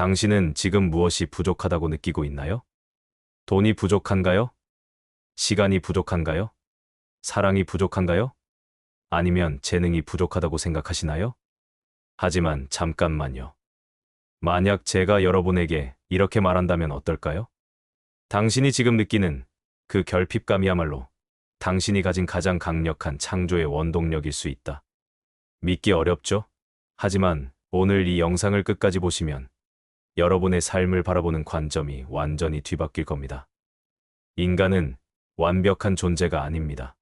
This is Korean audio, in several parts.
당신은 지금 무엇이 부족하다고 느끼고 있나요? 돈이 부족한가요? 시간이 부족한가요? 사랑이 부족한가요? 아니면 재능이 부족하다고 생각하시나요? 하지만 잠깐만요. 만약 제가 여러분에게 이렇게 말한다면 어떨까요? 당신이 지금 느끼는 그 결핍감이야말로 당신이 가진 가장 강력한 창조의 원동력일 수 있다. 믿기 어렵죠? 하지만 오늘 이 영상을 끝까지 보시면 여러분의 삶을 바라보는 관점이 완전히 뒤바뀔 겁니다. 인간은 완벽한 존재가 아닙니다.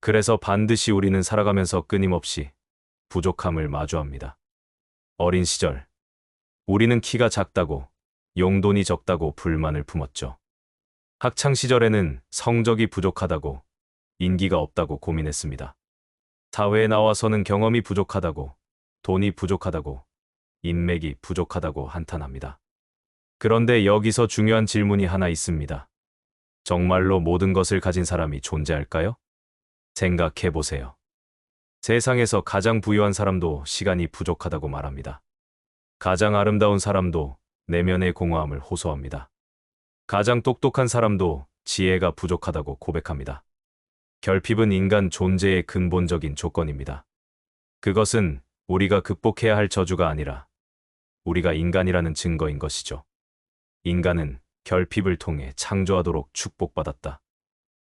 그래서 반드시 우리는 살아가면서 끊임없이 부족함을 마주합니다. 어린 시절, 우리는 키가 작다고, 용돈이 적다고 불만을 품었죠. 학창 시절에는 성적이 부족하다고, 인기가 없다고 고민했습니다. 사회에 나와서는 경험이 부족하다고, 돈이 부족하다고, 인맥이 부족하다고 한탄합니다. 그런데 여기서 중요한 질문이 하나 있습니다. 정말로 모든 것을 가진 사람이 존재할까요? 생각해 보세요. 세상에서 가장 부유한 사람도 시간이 부족하다고 말합니다. 가장 아름다운 사람도 내면의 공허함을 호소합니다. 가장 똑똑한 사람도 지혜가 부족하다고 고백합니다. 결핍은 인간 존재의 근본적인 조건입니다. 그것은 우리가 극복해야 할 저주가 아니라 우리가 인간이라는 증거인 것이죠. 인간은 결핍을 통해 창조하도록 축복받았다.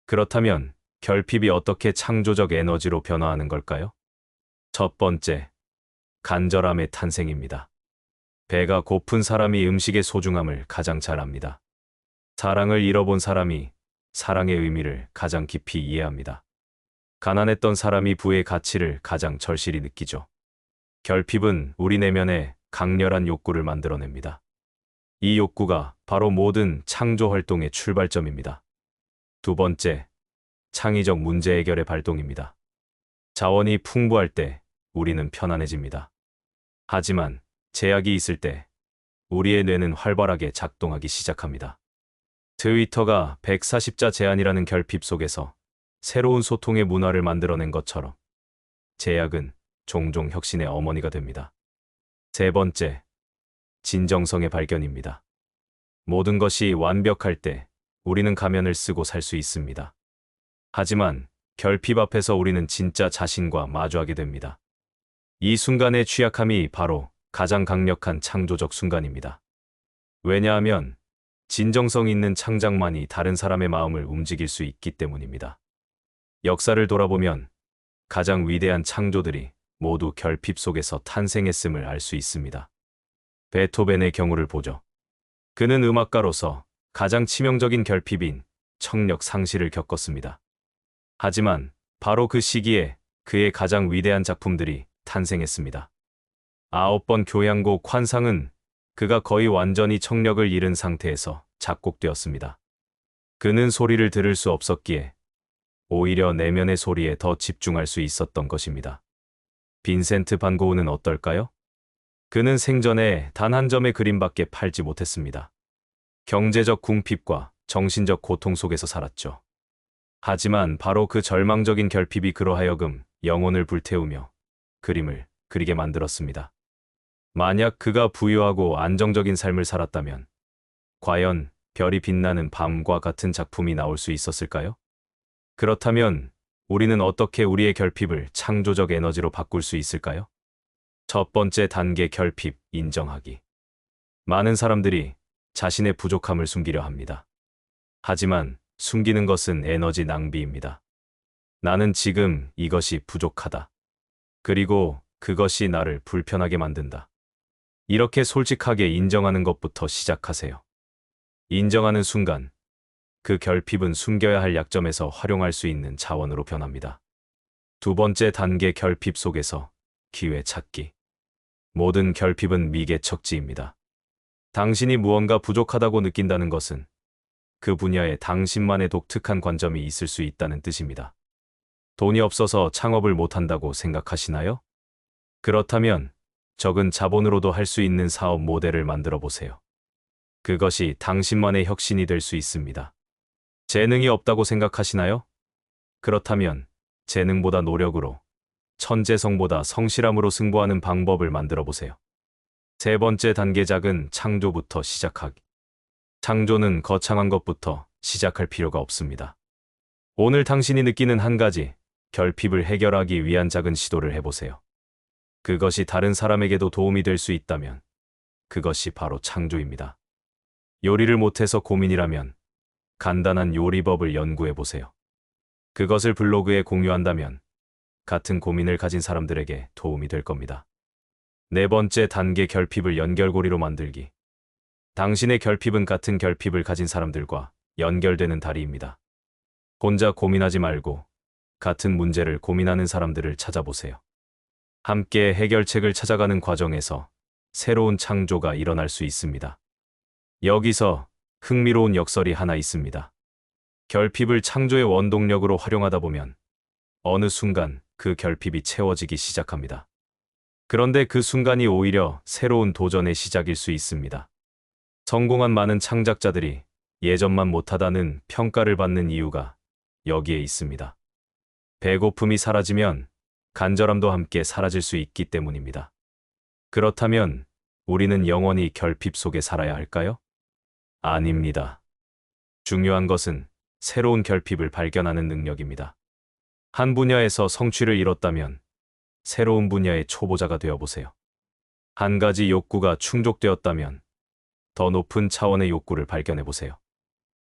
그렇다면 결핍이 어떻게 창조적 에너지로 변화하는 걸까요? 첫 번째, 간절함의 탄생입니다. 배가 고픈 사람이 음식의 소중함을 가장 잘 압니다. 사랑을 잃어본 사람이 사랑의 의미를 가장 깊이 이해합니다. 가난했던 사람이 부의 가치를 가장 절실히 느끼죠. 결핍은 우리 내면에 강렬한 욕구를 만들어냅니다. 이 욕구가 바로 모든 창조 활동의 출발점입니다. 두 번째, 창의적 문제 해결의 발동입니다. 자원이 풍부할 때 우리는 편안해집니다. 하지만 제약이 있을 때 우리의 뇌는 활발하게 작동하기 시작합니다. 트위터가 140자 제한이라는 결핍 속에서 새로운 소통의 문화를 만들어낸 것처럼 제약은 종종 혁신의 어머니가 됩니다. 세 번째, 진정성의 발견입니다. 모든 것이 완벽할 때 우리는 가면을 쓰고 살 수 있습니다. 하지만 결핍 앞에서 우리는 진짜 자신과 마주하게 됩니다. 이 순간의 취약함이 바로 가장 강력한 창조적 순간입니다. 왜냐하면 진정성 있는 창작만이 다른 사람의 마음을 움직일 수 있기 때문입니다. 역사를 돌아보면 가장 위대한 창조들이 모두 결핍 속에서 탄생했음을 알 수 있습니다. 베토벤의 경우를 보죠. 그는 음악가로서 가장 치명적인 결핍인 청력 상실을 겪었습니다. 하지만 바로 그 시기에 그의 가장 위대한 작품들이 탄생했습니다. 아홉 번 교향곡 환상은 그가 거의 완전히 청력을 잃은 상태에서 작곡되었습니다. 그는 소리를 들을 수 없었기에 오히려 내면의 소리에 더 집중할 수 있었던 것입니다. 빈센트 반 고흐는 어떨까요? 그는 생전에 단 한 점의 그림밖에 팔지 못했습니다. 경제적 궁핍과 정신적 고통 속에서 살았죠. 하지만 바로 그 절망적인 결핍이 그로 하여금 영혼을 불태우며 그림을 그리게 만들었습니다. 만약 그가 부유하고 안정적인 삶을 살았다면 과연 별이 빛나는 밤과 같은 작품이 나올 수 있었을까요? 그렇다면 우리는 어떻게 우리의 결핍을 창조적 에너지로 바꿀 수 있을까요? 첫 번째 단계 결핍 인정하기. 많은 사람들이 자신의 부족함을 숨기려 합니다. 하지만 숨기는 것은 에너지 낭비입니다. 나는 지금 이것이 부족하다. 그리고 그것이 나를 불편하게 만든다. 이렇게 솔직하게 인정하는 것부터 시작하세요. 인정하는 순간 그 결핍은 숨겨야 할 약점에서 활용할 수 있는 자원으로 변합니다. 두 번째 단계 결핍 속에서 기회 찾기. 모든 결핍은 미개척지입니다. 당신이 무언가 부족하다고 느낀다는 것은 그 분야에 당신만의 독특한 관점이 있을 수 있다는 뜻입니다. 돈이 없어서 창업을 못한다고 생각하시나요? 그렇다면 적은 자본으로도 할 수 있는 사업 모델을 만들어 보세요. 그것이 당신만의 혁신이 될 수 있습니다. 재능이 없다고 생각하시나요? 그렇다면 재능보다 노력으로, 천재성보다 성실함으로 승부하는 방법을 만들어 보세요. 세 번째 단계작은 창조부터 시작하기. 창조는 거창한 것부터 시작할 필요가 없습니다. 오늘 당신이 느끼는 한 가지, 결핍을 해결하기 위한 작은 시도를 해보세요. 그것이 다른 사람에게도 도움이 될 수 있다면, 그것이 바로 창조입니다. 요리를 못해서 고민이라면, 간단한 요리법을 연구해 보세요. 그것을 블로그에 공유한다면, 같은 고민을 가진 사람들에게 도움이 될 겁니다. 네 번째 단계 결핍을 연결고리로 만들기. 당신의 결핍은 같은 결핍을 가진 사람들과 연결되는 다리입니다. 혼자 고민하지 말고 같은 문제를 고민하는 사람들을 찾아보세요. 함께 해결책을 찾아가는 과정에서 새로운 창조가 일어날 수 있습니다. 여기서 흥미로운 역설이 하나 있습니다. 결핍을 창조의 원동력으로 활용하다 보면 어느 순간 그 결핍이 채워지기 시작합니다. 그런데 그 순간이 오히려 새로운 도전의 시작일 수 있습니다. 성공한 많은 창작자들이 예전만 못하다는 평가를 받는 이유가 여기에 있습니다. 배고픔이 사라지면 간절함도 함께 사라질 수 있기 때문입니다. 그렇다면 우리는 영원히 결핍 속에 살아야 할까요? 아닙니다. 중요한 것은 새로운 결핍을 발견하는 능력입니다. 한 분야에서 성취를 이뤘다면 새로운 분야의 초보자가 되어 보세요. 한 가지 욕구가 충족되었다면 더 높은 차원의 욕구를 발견해 보세요.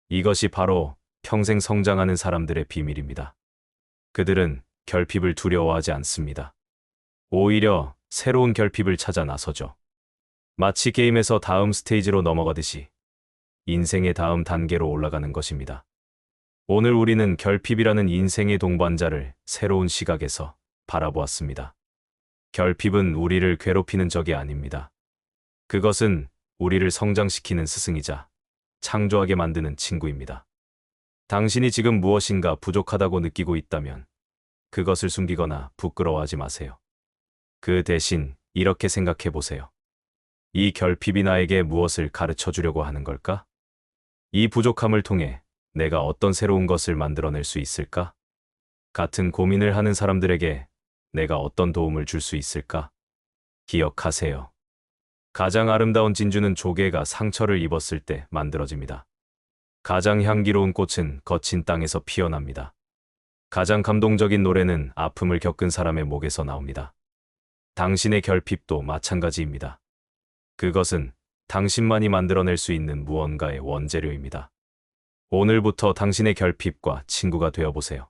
이것이 바로 평생 성장하는 사람들의 비밀입니다. 그들은 결핍을 두려워하지 않습니다. 오히려 새로운 결핍을 찾아 나서죠. 마치 게임에서 다음 스테이지로 넘어가듯이 인생의 다음 단계로 올라가는 것입니다. 오늘 우리는 결핍이라는 인생의 동반자를 새로운 시각에서 바라보았습니다. 결핍은 우리를 괴롭히는 적이 아닙니다. 그것은 우리를 성장시키는 스승이자 창조하게 만드는 친구입니다. 당신이 지금 무엇인가 부족하다고 느끼고 있다면 그것을 숨기거나 부끄러워하지 마세요. 그 대신 이렇게 생각해 보세요. 이 결핍이 나에게 무엇을 가르쳐 주려고 하는 걸까? 이 부족함을 통해 내가 어떤 새로운 것을 만들어낼 수 있을까? 같은 고민을 하는 사람들에게 내가 어떤 도움을 줄 수 있을까? 기억하세요. 가장 아름다운 진주는 조개가 상처를 입었을 때 만들어집니다. 가장 향기로운 꽃은 거친 땅에서 피어납니다. 가장 감동적인 노래는 아픔을 겪은 사람의 목에서 나옵니다. 당신의 결핍도 마찬가지입니다. 그것은 당신만이 만들어낼 수 있는 무언가의 원재료입니다. 오늘부터 당신의 결핍과 친구가 되어보세요.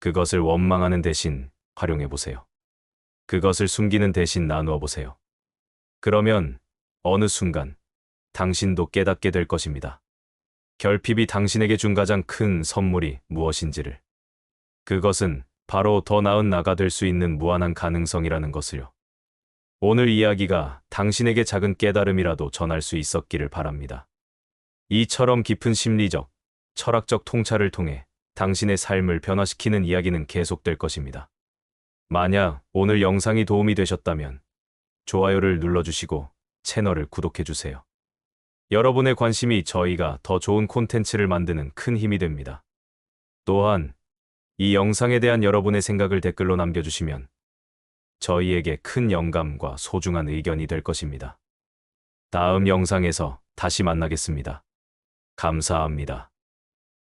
그것을 원망하는 대신 활용해 보세요. 그것을 숨기는 대신 나누어 보세요. 그러면 어느 순간 당신도 깨닫게 될 것입니다. 결핍이 당신에게 준 가장 큰 선물이 무엇인지를. 그것은 바로 더 나은 나가 될 수 있는 무한한 가능성이라는 것을요. 오늘 이야기가 당신에게 작은 깨달음이라도 전할 수 있었기를 바랍니다. 이처럼 깊은 심리적, 철학적 통찰을 통해 당신의 삶을 변화시키는 이야기는 계속될 것입니다. 만약 오늘 영상이 도움이 되셨다면 좋아요를 눌러주시고 채널을 구독해주세요. 여러분의 관심이 저희가 더 좋은 콘텐츠를 만드는 큰 힘이 됩니다. 또한 이 영상에 대한 여러분의 생각을 댓글로 남겨주시면 저희에게 큰 영감과 소중한 의견이 될 것입니다. 다음 영상에서 다시 만나겠습니다. 감사합니다.